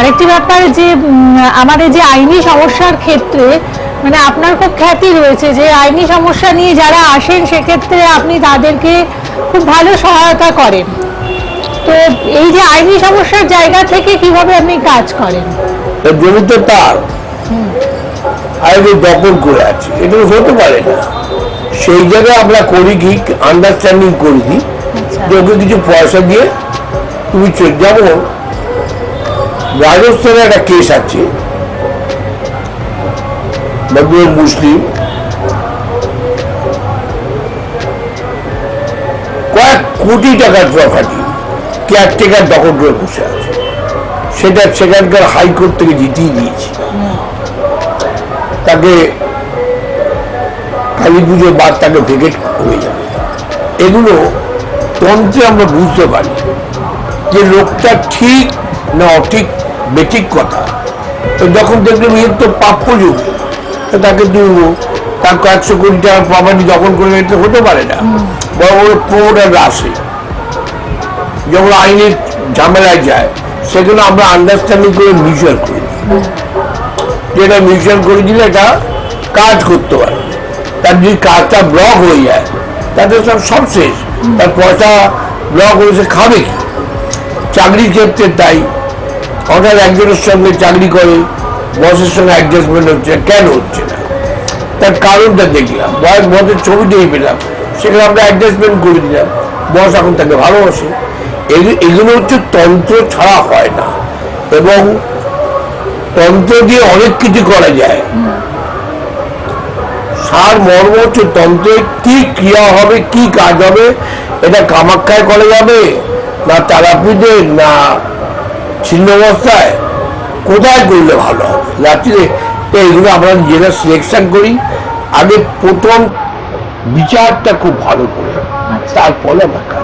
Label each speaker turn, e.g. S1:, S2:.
S1: আরেকটি ব্যাপার যে আমাদের যে আইনি সমস্যার ক্ষেত্রে মানে আপনার খুব খ্যাতি রয়েছে যে আইনি সমস্যা নিয়ে যারা আসেন সেক্ষেত্রে আপনি তাদেরকে খুব ভালো সহায়তা করেন। তো এই যে আইনি সমস্যার জায়গা থেকে কীভাবে আপনি কাজ করেন?
S2: তা জমি তো তার আগে দখল করে আছে এটা হতে পারে না। সেই জায়গায় আমরা করি কি আন্ডারস্ট্যান্ডিং করে দিই যে ওকে কিছু পয়সা দিয়ে তুমি যেমন রাজস্থানে একটা কেস আছে। মুসলিম। কয়েক কোটি টাকার প্রপার্টি কেয়ারটেকার দখল করে বসে আছে। সেটা সেখানকার হাইকোর্ট থেকে জিতিয়ে দিয়েছে। তাকে কালী পুজোর বাদ তাকে ভেকেট হয়ে যাবে। এগুলো তন্ত্রে আমরা বুঝতে পারি যে লোকটা ঠিক না অঠিক বেঠিক কথা। তো যখন দেখলাম এর তো প্রাপ্য যুগ তো তাকে তো তার কয়েকশো কোটি টাকার প্রপার্টি দখল করে এটা হতে পারে না। বড় বড় প্রমোটাররা আসে যখন আইনের ঝামেলায় যায়, সেগুলো আমরা আন্ডারস্ট্যান্ডিং করে মিউচুয়াল করে। দিই যেটা মিউচুয়াল করে দিলে এটা কাজ করতে পারে। তার যদি কাজটা ব্লক হয়ে যায়, তাতে সব সব শেষ। তার পয়সা ব্লক হয়েছে খাবে চাকরির ক্ষেত্রে তাই। হঠাৎ একজনের সঙ্গে চাকরি করে, বসের সঙ্গে অ্যাডজাস্টমেন্ট হচ্ছে, কেন হচ্ছে না? তার কারণটা দেখলাম বয়স বসের ছবিটাই পেলাম, সেখানে আমরা অ্যাডজাস্টমেন্ট করে দিলাম, বস এখন তাকে ভালোবাসে। এগুলো হচ্ছে তন্ত্র ছাড়া হয় না, এবং তন্ত্র দিয়ে অনেক কিছু করা যায়। সার মর্ম হচ্ছে তন্ত্রে কি ক্রিয়া হবে, কি কাজ হবে, এটা কামাক্ষায় করা যাবে, না তারাপীঠে, না ছিন্নবস্থায় কোথায় করলে ভালো হবে? রাত্রিরে তো এগুলো আমরা নিজেরা সিলেকশন করি। আগে প্রথম বিচারটা খুব ভালো করে তারপরে আমরা